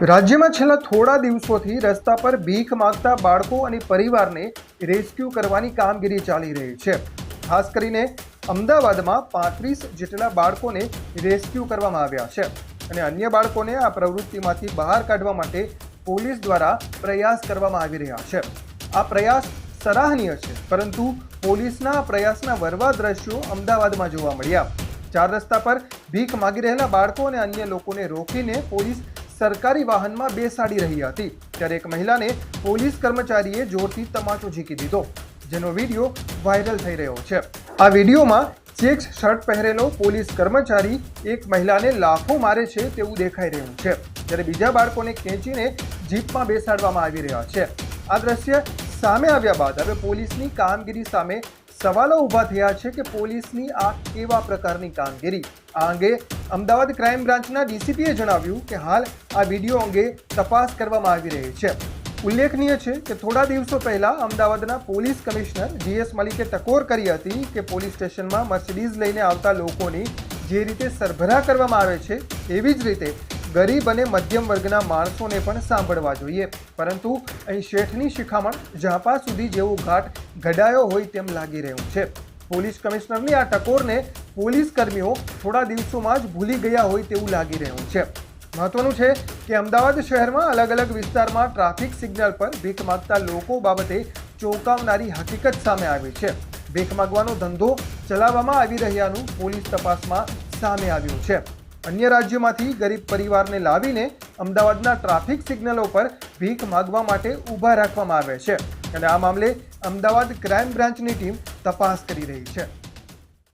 રાજ્યમાં છેલ્લા થોડા દિવસોથી રસ્તા પર ભીખ માંગતા બાળકો અને પરિવારને રેસ્ક્યુ કરવાની કામગીરી ચાલી રહી છે. ખાસ કરીને અમદાવાદમાં પાંત્રીસ જેટલા બાળકોને રેસ્ક્યુ કરવામાં આવ્યા છે અને અન્ય બાળકોને આ પ્રવૃત્તિમાંથી બહાર કાઢવા માટે પોલીસ દ્વારા પ્રયાસ કરવામાં આવી રહ્યા છે. આ પ્રયાસ સરાહનીય છે, પરંતુ પોલીસના પ્રયાસના વરવા દ્રશ્યો અમદાવાદમાં જોવા મળ્યા. ચાર રસ્તા પર ભીખ માગી રહેલા બાળકો અને અન્ય લોકોને રોકીને પોલીસ સરકારી વાહનમાં બેસાડી રહી હતી. ત્યારે એક મહિલાને પોલીસ કર્મચારીએ જોરથી તમાચો ઝીકી દીધો, જેનો વીડિયો વાયરલ થઈ રહ્યો છે. આ વિડીયોમાં ચેક્સ શર્ટ પહેરેલો પોલીસ કર્મચારી એક મહિલાને લાફો મારે છે તેવું દેખાઈ રહ્યું છે. જ્યારે બીજા બાળકોને ખેંચીને જીપમાં બેસાડવામાં આવી રહ્યા છે. આ દ્રશ્ય સામે આવ્યા બાદ હવે પોલીસની કામગીરી સામે સવાલો ઊભા થયા છે કે પોલીસની આ કેવા પ્રકારની કામગીરી? આ અંગે અમદાવાદ ક્રાઇમ બ્રાન્ચના ડીસીપીએ જણાવ્યું કે હાલ આ વીડિયો અંગે તપાસ કરવામાં આવી રહી છે. ઉલ્લેખનીય છે કે થોડા દિવસો પહેલા અમદાવાદના પોલીસ કમિશનર જીએસ મલિકે ટકોર કરી હતી કે પોલીસ સ્ટેશનમાં મર્સિડીઝ લઈને આવતા લોકોની જે રીતે સરભરા કરવામાં આવે છે, એવી જ રીતે ગરીબ અને મધ્યમ વર્ગના માણસોને પણ સાંભળવા જોઈએ. પરંતુ અહીં શેઠની શિખામણ ઝાપા સુધી જેવો ઘાટ ઘડાયો હોય તેમ લાગી રહ્યું છે. પોલીસ કમિશનરની આ ટકોરને પોલીસ કર્મીઓ થોડા દિવસોમાં જ ભૂલી ગયા હોય તેવું લાગી રહ્યું છે. મહત્વનું છે કે અમદાવાદ શહેરમાં અલગ અલગ વિસ્તારમાં ટ્રાફિક સિગ્નલ પર ભીખ માગતા લોકો બાબતે ચોંકાવનારી હકીકત સામે આવી છે. ભીખ માગવાનો ધંધો ચલાવવામાં આવી રહ્યાનું પોલીસ તપાસમાં સામે આવ્યું છે. અન્ય રાજ્યોમાંથી ગરીબ પરિવારને લાવીને અમદાવાદના ટ્રાફિક સિગ્નલો પર ભીખ માગવા માટે ઊભા રાખવામાં આવે છે. અને આ મામલે અમદાવાદ ક્રાઇમ બ્રાન્ચની ટીમ તપાસ કરી રહી છે.